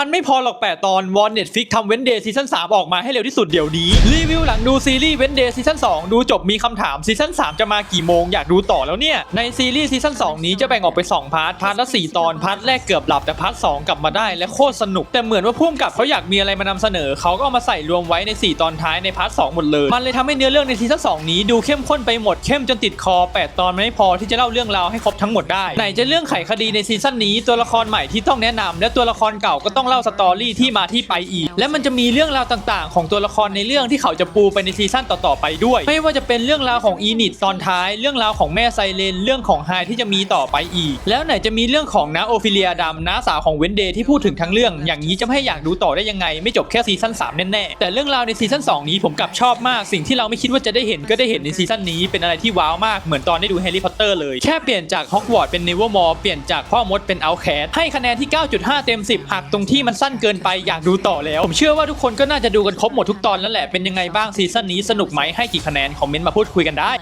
มันไม่พอหรอก8ตอนวอนเน็ตฟิกทำเว้นเดย์ซีซั่น3ออกมาให้เร็วที่สุดเดี๋ยวนี้ รีวิวหลังดูซีรีส์เว้นเดย์ซีซั่น2ดูจบมีคำถามซีซั่น3จะมากี่โมงอยากดูต่อแล้วเนี่ย ในซีรีส์ซีซั่น2นี้จะแบ่งออกไป 2 พาร์ท พาร์ทละ 4 ตอน พาร์ทแรกเกือบหลับแต่พาร์ท2กลับมาได้และโคตรสนุก แต่เหมือนว่าพุ่มกับเขาอยากมีอะไรมานำเสนอ เขาก็เอามาใส่รวมไว้ใน 4 ตอนท้ายในพาร์ท2หมดเลย มันเลยทำให้เนื้อเรื่องในซีซั่น2นี้ดูเข้มข้นไปหมดเข้มจนติดคอ 8 ตอนไม่พอที่จะเล่าเรื่องราวให้ครบทั้งหมดได้ไหนจะเรื่องไขคดีในซีซั่นนี้ตัวละครใหม่ที่ต้องแนะนำและตัวละครเก่าก็ต้องเล่าสตอรี่ที่มาที่ไปอีก และมันจะมีเรื่องราวต่างๆ ของตัวละครในเรื่องที่เขาจะปูไปในซีซั่นต่อๆไปด้วย ไม่ว่าจะเป็นเรื่องราวของอีนิตตอนท้าย เรื่องราวของแม่ไซเลน เรื่องของไฮที่จะมีต่อไปอีก แล้วไหนจะมีเรื่องของน้าโอฟิเลียดำน้าสาวของเวนเดย์ที่พูดถึงทั้งเรื่อง อย่างนี้จะให้อยากดูต่อได้ยังไง ไม่จบแค่ซีซั่น3แน่ๆแต่เรื่องราวในซีซั่น2นี้ผมกลับชอบมากสิ่งที่เราไม่คิดว่าจะได้เห็นก็ได้เห็นในซีซั่นนี้เป็นอะไรที่ว้าวมากเหมือนตอนได้ดูแฮร์รี่พอตเตอร์เลยแค่เปลี่ยนจากฮอกวอตส์เป็นเนเวอร์มอร์เปลี่ยนจากพ่อมดเป็นเอาแคสให้คะแนนที่ 9.5 เต็ม 10หักตรงที่มันสั้นเกินไปอยากดูต่อแล้ว ผมเชื่อว่าทุกคนก็น่าจะดูกันครบหมดทุกตอนแล้วแหละเป็นยังไงบ้างซีซั่นนี้สนุกไหมให้กี่คะแนนคอมเมนต์มาพูดคุยกันได้